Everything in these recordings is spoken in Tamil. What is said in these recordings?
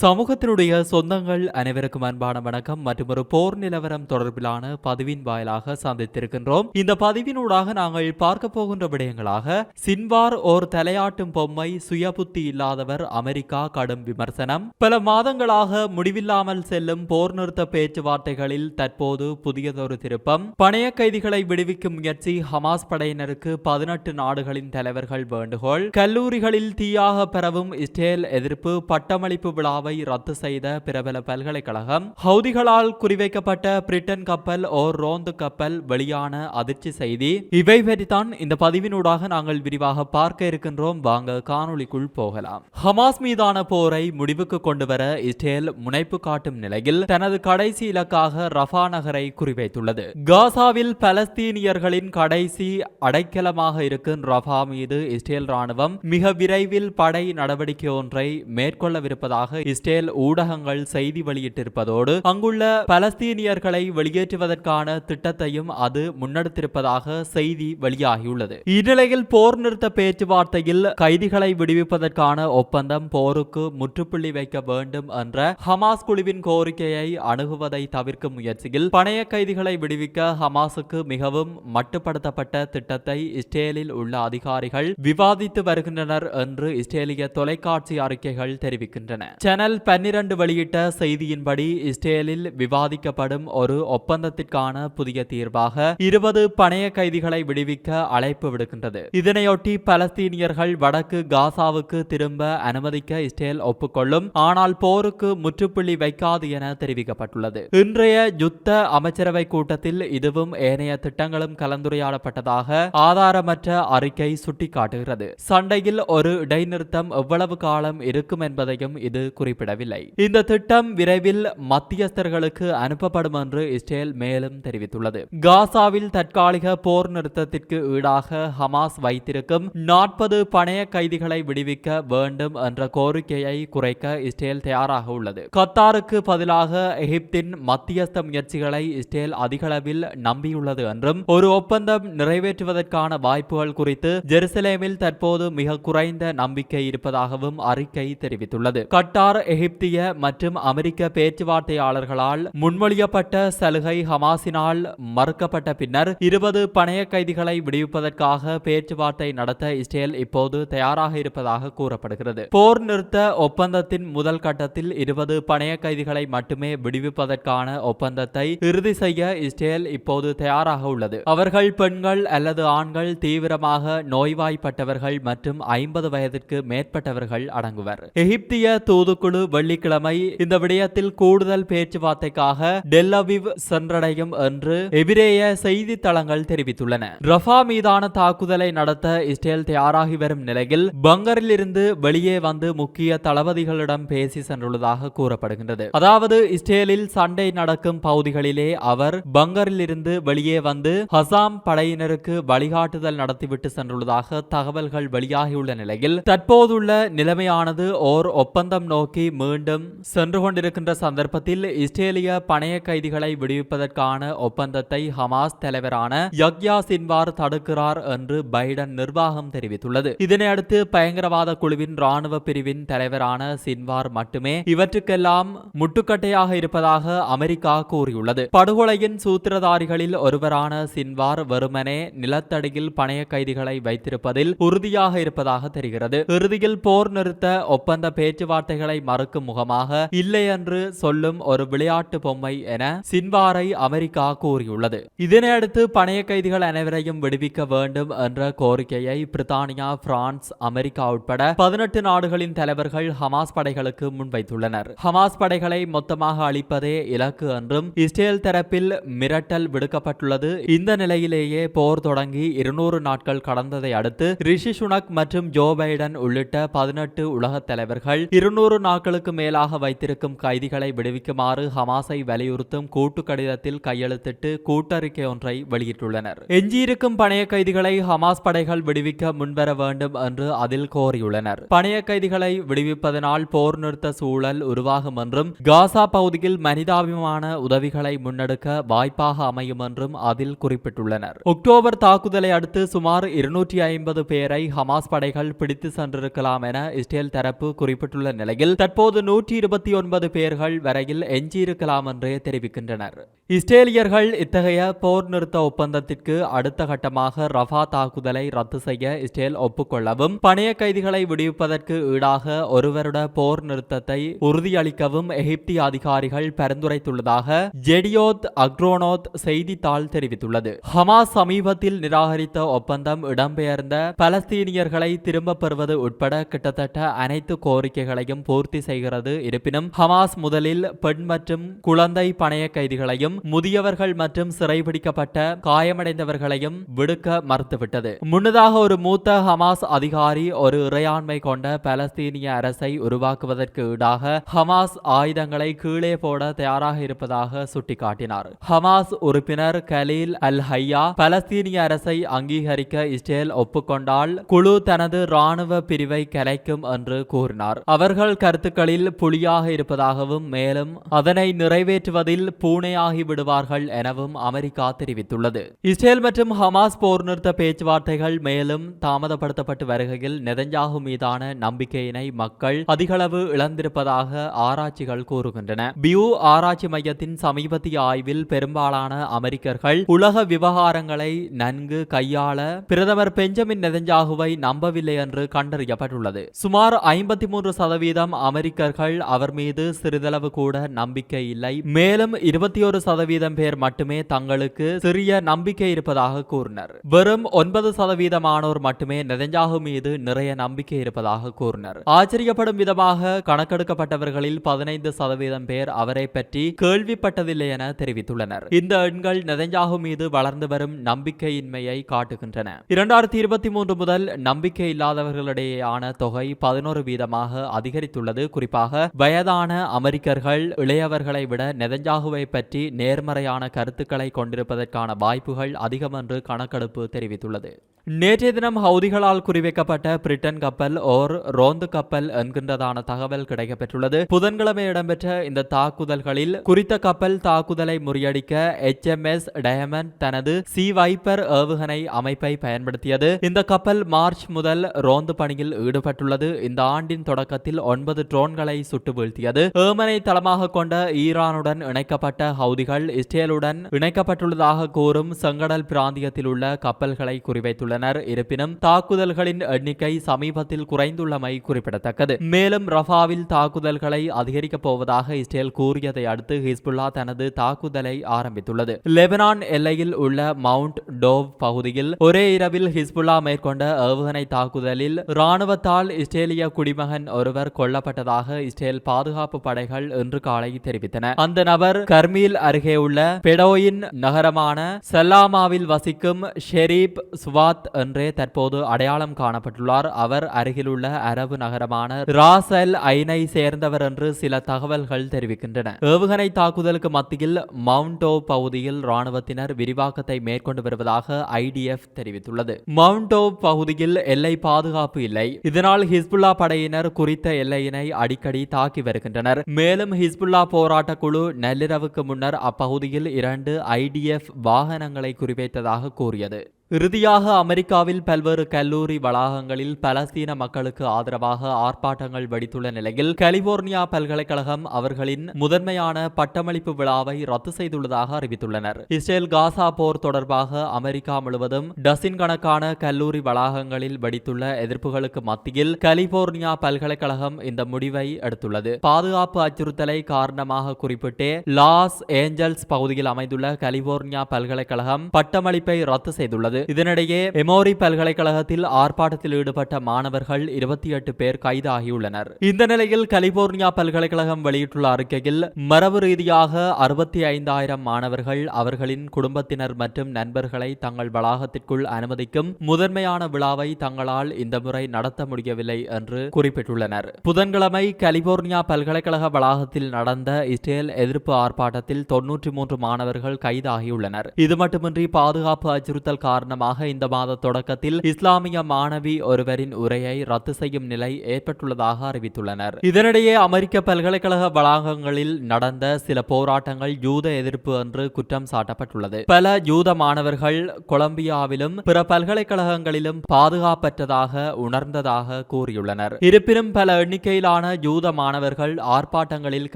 சமூகத்தினுடைய சொந்தங்கள் அனைவருக்கும் அன்பான வணக்கம். மற்றும் ஒரு போர் நிலவரம் தொடர்பிலான பதிவின் வாயிலாக சந்தித்திருக்கின்றோம். இந்த பதிவினூடாக நாங்கள் பார்க்க போகின்ற விடயங்களாக சின்வார் ஓர் தலையாட்டும் பொம்மை சுயபுத்தி இல்லாதவர் அமெரிக்கா கடும் விமர்சனம். பல மாதங்களாக முடிவில்லாமல் செல்லும் போர் நிறுத்த பேச்சுவார்த்தைகளில் தற்போது புதியதொரு திருப்பம். பணைய கைதிகளை விடுவிக்கும் முயற்சி ஹமாஸ் படையினருக்கு பதினெட்டு நாடுகளின் தலைவர்கள் வேண்டுகோள். கல்லூரிகளில் தீயாக பரவும் இஸ்ரேல் எதிர்ப்பு பட்டமளிப்பு விழாவை ரத்து செய்த பிரபல பல்கலைக்கழகம். ஹவுதிகளால் குறிவைக்கப்பட்ட பிரிட்டன் கப்பல் ஓர் ரோந்து கப்பல் வெளியான அதிர்ச்சி செய்தி. இவை பற்றித்தான் இந்த பதிவினூடாக நாங்கள் விரிவாக பார்க்க இருக்கின்றோம். வாங்க காணொளிக்குள் போகலாம். ஹமாஸ் மீதான போரை முடிவுக்கு கொண்டு வர இஸ்ரேல் முனைப்பு காட்டும் நிலையில் தனது கடைசி இலக்காக ரஃபா நகரை குறிவைத்துள்ளது. காசாவில் பலஸ்தீனியர்களின் கடைசி அடைக்கலமாக இருக்கும் ரஃபா மீது இஸ்ரேல் ராணுவம் மிக விரைவில் படை நடவடிக்கை ஒன்றை மேற்கொள்ளவிருப்பதாக இஸ்ரேல் ஊடகங்கள் செய்தி வெளியிட்டிருப்பதோடு அங்குள்ள பலஸ்தீனியர்களை வெளியேற்றுவதற்கான திட்டத்தையும் அது முன்னெடுத்திருப்பதாக செய்தி வெளியாகியுள்ளது. இந்நிலையில் போர் நிறுத்த பேச்சுவார்த்தையில் கைதிகளை விடுவிப்பதற்கான ஒப்பந்தம் போருக்கு முற்றுப்புள்ளி வைக்க வேண்டும் என்ற ஹமாஸ் குழுவின் கோரிக்கையை அணுகுவதை தவிர்க்கும் முயற்சியில் பணைய கைதிகளை விடுவிக்க ஹமாஸுக்கு மிகவும் மட்டுப்படுத்தப்பட்ட திட்டத்தை இஸ்ரேலில் உள்ள அதிகாரிகள் விவாதித்து வருகின்றனர் என்று இஸ்ரேலிய தொலைக்காட்சி அறிக்கைகள் தெரிவிக்கின்றன. சேனல் பன்னிரண்டு வெளியிட்ட செய்தியின்படி இஸ்ரேலில் விவாதிக்கப்படும் ஒரு ஒப்பந்தத்திற்கான புதிய தீர்வாக இருபது பணைய கைதிகளை விடுவிக்க அழைப்பு விடுக்கின்றது. இதனையொட்டி பலஸ்தீனியர்கள் வடக்கு காசாவுக்கு திரும்ப அனுமதிக்க இஸ்ரேல் ஒப்புக்கொள்ளும் ஆனால் போருக்கு முற்றுப்புள்ளி வைக்காது என தெரிவிக்கப்பட்டுள்ளது. இன்றைய யுத்த அமைச்சரவை கூட்டத்தில் இதுவும் ஏனைய திட்டங்களும் கலந்துரையாடப்பட்டதாக ஆதாரமற்ற அறிக்கை சுட்டிக்காட்டுகிறது. சண்டையில் ஒரு இடைநிறுத்தம் எவ்வளவு காலம் இருக்கும் என்பதையும் இது குறிப்பிடவில்லை. இந்த திட்டம் விரைவில் மத்தியஸ்தர்களுக்கு அனுப்பப்படும் என்று இஸ்ரேல் மேலும் தெரிவித்துள்ளது. காசாவில் தற்காலிக போர் நிறுத்தத்திற்கு ஈடாக ஹமாஸ் வைத்திருக்கும் நாற்பது பணைய கைதிகளை விடுவிக்க வேண்டும் என்ற கோரிக்கையை குறைக்க இஸ்ரேல் தயாராக உள்ளது. கத்தாருக்கு பதிலாக எகிப்தின் மத்தியஸ்த முயற்சிகளை இஸ்ரேல் அதிகளவில் நம்பியுள்ளது என்றும் ஒரு ஒப்பந்தம் நிறைவேற்றுவதற்கான வாய்ப்புகள் குறித்து ஜெருசலேமில் தற்போது மிக குறைந்த நம்பிக்கை இருப்பதாகவும் அறிக்கை தெரிவித்துள்ளது. கட்டார் எகிப்திய மற்றும் அமெரிக்க பேச்சுவார்த்தையாளர்களால் முன்மொழியப்பட்ட சலுகை ஹமாஸினால் மறுக்கப்பட்ட பின்னர் இருபது பணைய கைதிகளை விடுவிப்பதற்காக பேச்சுவார்த்தை நடத்த இஸ்ரேல் இப்போது தயாராக இருப்பதாக கூறப்படுகிறது. போர் நிறுத்த ஒப்பந்தத்தின் முதல் கட்டத்தில் இருபது பணைய கைதிகளை மட்டுமே விடுவிப்பதற்கான ஒப்பந்தத்தை இறுதி செய்ய இஸ்ரேல் இப்போது தயாராக உள்ளது. அவர்கள் பெண்கள் அல்லது ஆண்கள் தீவிரமாக நோய்வாய்ப்பட்டவர்கள் மற்றும் ஐம்பது வயதிற்கு மேற்பட்டவர்கள் அடங்குவர். எகிப்திய தூதுக்குழு வெள்ளிக்கிழமை இந்த விடயத்தில் கூடுதல் பேச்சுவார்த்தைக்காக டெல்லவிவ் சென்றடையும் என்று எபிரேய செய்தித்தளங்கள் தெரிவித்துள்ளன. ரஃபா மீதான தாக்குதலை நடத்த இஸ்ரேல் தயாராகி வரும் நிலையில் பங்கரில் இருந்து வெளியே வந்து முக்கிய தளபதிகளிடம் பேசி சென்றுள்ளதாக கூறப்படுகின்றது. அதாவது இஸ்ரேலில் சண்டை நடக்கும் பகுதிகளிலே அவர் பங்கரில் இருந்து வெளியே வந்து ஹசாம் படையினருக்கு வழிகாட்டுதல் நடத்திவிட்டு சென்றுள்ளதாக தகவல்கள் வெளியாகியுள்ள நிலையில் தற்போதுள்ள நிலைமையானது ஓர் ஒப்பந்தம் நோக்கி நோக்கி மீண்டும் சென்று கொண்டிருக்கின்ற சந்தர்ப்பத்தில் இஸ்ரேலிய பணைய கைதிகளை விடுவிப்பதற்கான ஒப்பந்தத்தை ஹமாஸ் தலைவரான யக்யா சின்வார் தடுக்கிறார் என்று பைடன் நிர்வாகம் தெரிவித்துள்ளது. இதனையடுத்து பயங்கரவாத குழுவின் ராணுவ பிரிவின் தலைவரான சின்வார் மட்டுமே இவற்றுக்கெல்லாம் முட்டுக்கட்டையாக இருப்பதாக அமெரிக்கா கூறியுள்ளது. படுகொலையின் சூத்திரதாரிகளில் ஒருவரான சின்வார் வெறுமனே நிலத்தடியில் பணைய கைதிகளை வைத்திருப்பதில் உறுதியாக இருப்பதாக தெரிகிறது. இறுதியில் போர் நிறுத்த ஒப்பந்த பேச்சுவார்த்தைகளை மறுக்கும் முகமாக இல்லை என்று சொல்லும் ஒரு விளையாட்டு பொம்மை என சின்வாரை அமெரிக்கா கூறியுள்ளது. இதனையடுத்து பணைய கைதிகள் அனைவரையும் விடுவிக்க வேண்டும் என்ற கோரிக்கையை பிரித்தானியா பிரான்ஸ் அமெரிக்கா உட்பட பதினெட்டு நாடுகளின் தலைவர்கள் ஹமாஸ் படைகளுக்கு முன்வைத்துள்ளனர். ஹமாஸ் படைகளை மொத்தமாக அளிப்பதே இலக்கு என்றும் இஸ்ரேல் தரப்பில் மிரட்டல் விடுக்கப்பட்டுள்ளது. இந்த நிலையிலேயே போர் தொடங்கி இருநூறு நாட்கள் கடந்ததை அடுத்து ரிஷி சுனக் மற்றும் ஜோ பைடன் உள்ளிட்ட பதினெட்டு உலக தலைவர்கள் இருநூறு நாட்கள் நாட்களுக்கு மேலாக வைத்திருக்கும் கைதிகளை விடுவிக்குமாறு ஹமாஸை வலியுறுத்தும் கூட்டு கடிதத்தில் கையெழுத்திட்டு கூட்டறிக்கை ஒன்றை வெளியிட்டுள்ளனர். எஞ்சியிருக்கும் பணைய கைதிகளை ஹமாஸ் படைகள் விடுவிக்க முன்வர வேண்டும் என்று அதில் கோரியுள்ளனர். பணைய கைதிகளை விடுவிப்பதனால் போர் நிறுத்த சூழல் உருவாகும் என்றும் காசா பகுதியில் மனிதாபிமான உதவிகளை முன்னெடுக்க வாய்ப்பாக அமையும் என்றும் அதில் குறிப்பிட்டுள்ளனர். அக்டோபர் தாக்குதலை அடுத்து சுமார் இருநூற்றி ஐம்பது பேரை ஹமாஸ் படைகள் பிடித்து சென்றிருக்கலாம் என இஸ்ரேல் தரப்பு குறிப்பிட்டுள்ள நிலையில் தற்போது நூற்றி இருபத்தி ஒன்பது பேர்கள் வரையில் எஞ்சியிருக்கலாம் என்றே தெரிவிக்கின்றனர். இஸ்ரேலியர்கள் இத்தகைய போர் நிறுத்த ஒப்பந்தத்திற்கு அடுத்த கட்டமாக ரஃபா தாக்குதலை ரத்து செய்ய இஸ்ரேல் ஒப்புக்கொள்ளவும் பணைய கைதிகளை விடுவிப்பதற்கு ஈடாக ஒரு வருட போர் நிறுத்தத்தை உறுதியளிக்கவும் எகிப்திய அதிகாரிகள் பரிந்துரைத்துள்ளதாக ஜெடியோத் அக்ரோனோத் செய்தித்தாள் தெரிவித்துள்ளது. ஹமாஸ் சமீபத்தில் நிராகரித்த ஒப்பந்தம் இடம்பெயர்ந்த பலஸ்தீனியர்களை திரும்பப் பெறுவது உட்பட கிட்டத்தட்ட அனைத்து கோரிக்கைகளையும் பூர்த்தி செய்கிறது இருப்பினும் ஹமாஸ் முதலில் பெண் மற்றும் குழந்தை பணைய கைதிகளையும் முதியவர்கள் மற்றும் சிறைபிடிக்கப்பட்ட காயமடைந்தவர்களையும் விடுக்க மறுத்துவிட்டது. முன்னதாக ஒரு மூத்த ஹமாஸ் அதிகாரி ஒரு இறையாண்மை கொண்ட பலஸ்தீனிய அரசை உருவாக்குவதற்கு ஈடாக ஹமாஸ் ஆயுதங்களை கீழே போட தயாராக இருப்பதாக சுட்டிக்காட்டினார். ஹமாஸ் உறுப்பினர் கலீல் அல் ஹையா பலஸ்தீனிய அரசை அங்கீகரிக்க இஸ்ரேல் ஒப்புக்கொண்டால் குழு தனது ராணுவ பிரிவை கலைக்கும் என்று கூறினார். அவர்கள் கருத்துக்களில் புலியாக இருப்பதாகவும் மேலும் அதனை நிறைவேற்றுவதில் பூனையாகி விடுவார்கள் எனவும் அமெரிக்கா தெரிவித்துள்ளது. இஸ்ரேல் மற்றும் ஹமாஸ் போர் நிறுத்த பேச்சுவார்த்தைகள் மேலும் தாமதப்படுத்தப்பட்டு வருகையில் நெதஞ்சாகு மீதான நம்பிக்கையினை மக்கள் அதிகளவு இழந்திருப்பதாக ஆராய்ச்சிகள் கூறுகின்றன. பியூ ஆராய்ச்சி மையத்தின் சமீபத்திய ஆய்வில் பெரும்பாலான அமெரிக்கர்கள் உலக விவகாரங்களை நன்கு கையாள பிரதமர் பெஞ்சமின் நெதஞ்சாகுவை நம்பவில்லை என்று கண்டறியப்பட்டுள்ளது. சுமார் ஐம்பத்தி மூன்று சதவீதம் அமெரிக்கர்கள் அவர் மீது சிறிதளவு கூட நம்பிக்கை இல்லை. மேலும் இருபத்தி ஒரு சதவீதம் பேர் மட்டுமே தங்களுக்கு சிறிய நம்பிக்கை இருப்பதாக கூறினர். வெறும் ஒன்பது சதவீதமானோர் மட்டுமே நெதஞ்சாகு மீது நிறைய நம்பிக்கை இருப்பதாக கூறினர். ஆச்சரியப்படும் விதமாக கணக்கெடுக்கப்பட்டவர்களில் பதினைந்து சதவீதம் பேர் அவரை பற்றி கேள்விப்பட்டதில்லை என தெரிவித்துள்ளனர். இந்த எண்கள் நெதஞ்சாகு மீது வளர்ந்து வரும் நம்பிக்கையின்மையை காட்டுகின்றன. இரண்டாயிரத்தி இருபத்தி மூன்று முதல் நம்பிக்கை இல்லாதவர்களிடையேயான தொகை பதினோரு வீதமாக அதிகரித்துள்ளது. குறிப்பாக வயதான அமெரிக்கர்கள் இளையவர்களை விட நெதஞ்சாகுவை பற்றி நேர்மறையான கருத்துக்களை கொண்டிருப்பதற்கான வாய்ப்புகள் அதிகம் என்று கணக்கெடுப்பு தெரிவித்துள்ளது. நேற்றைய தினம் ஹவுதிகளால் குறிவைக்கப்பட்ட பிரிட்டன் கப்பல் ஓர் ரோந்து கப்பல் என்கின்றதான தகவல் கிடைக்கப்பெற்றுள்ளது. புதன்கிழமை இடம்பெற்ற இந்த தாக்குதல்களில் குறித்த கப்பல் தாக்குதலை முறியடிக்க எச் எம் எஸ் டயமண்ட் தனது சி வைப்பர் ஏவுகணை அமைப்பை பயன்படுத்தியது. இந்த கப்பல் மார்ச் முதல் ரோந்து பணியில் ஈடுபட்டுள்ளது. இந்த ஆண்டின் தொடக்கத்தில் ஒன்பது ட்ரோன்களை சுட்டு வீழ்த்தியது ஏமனை தளமாக கொண்ட ஈரானுடன் இணைக்கப்பட்ட ஹவுதிகள் இஸ்ரேலுடன் இணைக்கப்பட்டுள்ளதாக கூறும் செங்கடல் பிராந்தியத்தில் உள்ள கப்பல்களை குறிவைத்துள்ளனர். இருப்பினும் தாக்குதல்களின் எண்ணிக்கை சமீபத்தில் குறைந்துள்ளமை குறிப்பிடத்தக்கது. மேலும் ரஃபாவில் தாக்குதல்களை அதிகரிக்கப் போவதாக இஸ்ரேல் கூறியதை அடுத்து ஹிஸ்புல்லா தனது தாக்குதலை ஆரம்பித்துள்ளது. லெபனான் எல்லையில் உள்ள மவுண்ட் டோவ் பகுதியில் ஒரே இரவில் ஹிஸ்புல்லா மேற்கொண்ட ஏவுகணை தாக்குதலில் ராணுவத்தால் இஸ்ரேலிய குடிமகன் ஒருவர் கொல்லப்பட்டதாக இஸ்ரேல் பாதுகாப்பு படைகள் இன்று காலை தெரிவித்தன. அந்த நபர் கர்மீல் அருகே உள்ள பெடோயின் நகரமான செல்லாமாவில் வசிக்கும் ஷெரீப் சுவாத் என்றே தற்போது அடையாளம் காணப்பட்டுள்ளார். அவர் அருகிலுள்ள அரபு நகரமான ராசல் ஐனை சேர்ந்தவர் என்று சில தகவல்கள் தெரிவிக்கின்றன. ஏவுகணை தாக்குதலுக்கு மத்தியில் மவுண்டோ பகுதியில் ராணுவத்தினர் விரிவாக்கத்தை மேற்கொண்டு வருவதாக ஐடிஎஃப் தெரிவித்துள்ளது. மவுண்டோ பகுதியில் எல்லை பாதுகாப்பு இல்லை. இதனால் ஹிஸ்புல்லா படையினர் குறித்த எல்லையினை அடிக்கடி தாக்கி வருகின்றனர். மேலும் ஹிஸ்புல்லா போராட்ட குழு நள்ளிரவுக்கு முன்னர் அப்பகுதியில் இரண்டு ஐடிஎஃப் வாகனங்களை குறிவைத்ததாக கூறியது. இறுதியாக அமெரிக்காவில் பல்வேறு கல்லூரி வளாகங்களில் பலஸ்தீன மக்களுக்கு ஆதரவாக ஆர்ப்பாட்டங்கள் வெடித்துள்ள நிலையில் கலிபோர்னியா பல்கலைக்கழகம் அவர்களின் முதன்மையான பட்டமளிப்பு விழாவை ரத்து செய்துள்ளதாக அறிவித்துள்ளனர். இஸ்ரேல் காசா போர் தொடர்பாக அமெரிக்கா முழுவதும் டசின் கணக்கான கல்லூரி வளாகங்களில் வெடித்துள்ள எதிர்ப்புகளுக்கு மத்தியில் கலிபோர்னியா பல்கலைக்கழகம் இந்த முடிவை எடுத்துள்ளது. பாதுகாப்பு அச்சுறுத்தலை காரணமாக குறிப்பிட்டே லாஸ் ஏஞ்சல்ஸ் பகுதியில் அமைந்துள்ள கலிபோர்னியா பல்கலைக்கழகம் பட்டமளிப்பை ரத்து செய்துள்ளது. இதனிடையே எமோரி பல்கலைக்கழகத்தில் ஆர்ப்பாட்டத்தில் ஈடுபட்ட மாணவர்கள் இருபத்தி எட்டு பேர் கைதாகியுள்ளனர். இந்த நிலையில் கலிபோர்னியா பல்கலைக்கழகம் வெளியிட்டுள்ள அறிக்கையில் மரபு ரீதியாக அறுபத்தி ஐந்தாயிரம் மாணவர்கள் அவர்களின் குடும்பத்தினர் மற்றும் நண்பர்களை தங்கள் வளாகத்திற்குள் அனுமதிக்கும் முதன்மையான விழாவை தங்களால் இந்த முறை நடத்த முடியவில்லை என்று குறிப்பிட்டுள்ளனர். புதன்கிழமை கலிபோர்னியா பல்கலைக்கழக வளாகத்தில் நடந்த இஸ்ரேல் எதிர்ப்பு ஆர்ப்பாட்டத்தில் தொன்னூற்றி மூன்று மாணவர்கள் கைதாகியுள்ளனர். இது மட்டுமின்றி பாதுகாப்பு அச்சுறுத்தல் காரணம் காரணமாக இந்த மாத தொடக்கத்தில் இஸ்லாமிய மாணவி ஒருவரின் உரையை ரத்து செய்யும் நிலை ஏற்பட்டுள்ளதாக அறிவித்துள்ளனர். இதனிடையே அமெரிக்க பல்கலைக்கழக வளாகங்களில் நடந்த சில போராட்டங்கள் யூத எதிர்ப்பு என்று குற்றம் சாட்டப்பட்டுள்ளது. பல யூத மாணவர்கள் கொலம்பியாவிலும் பிற பல்கலைக்கழகங்களிலும் பாதுகாப்பற்றதாக உணர்ந்ததாக கூறியுள்ளனர். இருப்பினும் பல எண்ணிக்கையிலான யூத மாணவர்கள் ஆர்ப்பாட்டங்களில்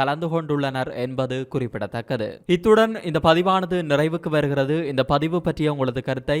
கலந்து கொண்டுள்ளனர் என்பது குறிப்பிடத்தக்கது. இத்துடன் இந்த பதிவானது நிறைவுக்கு வருகிறது. இந்த பதிவு பற்றிய உங்களது கருத்தை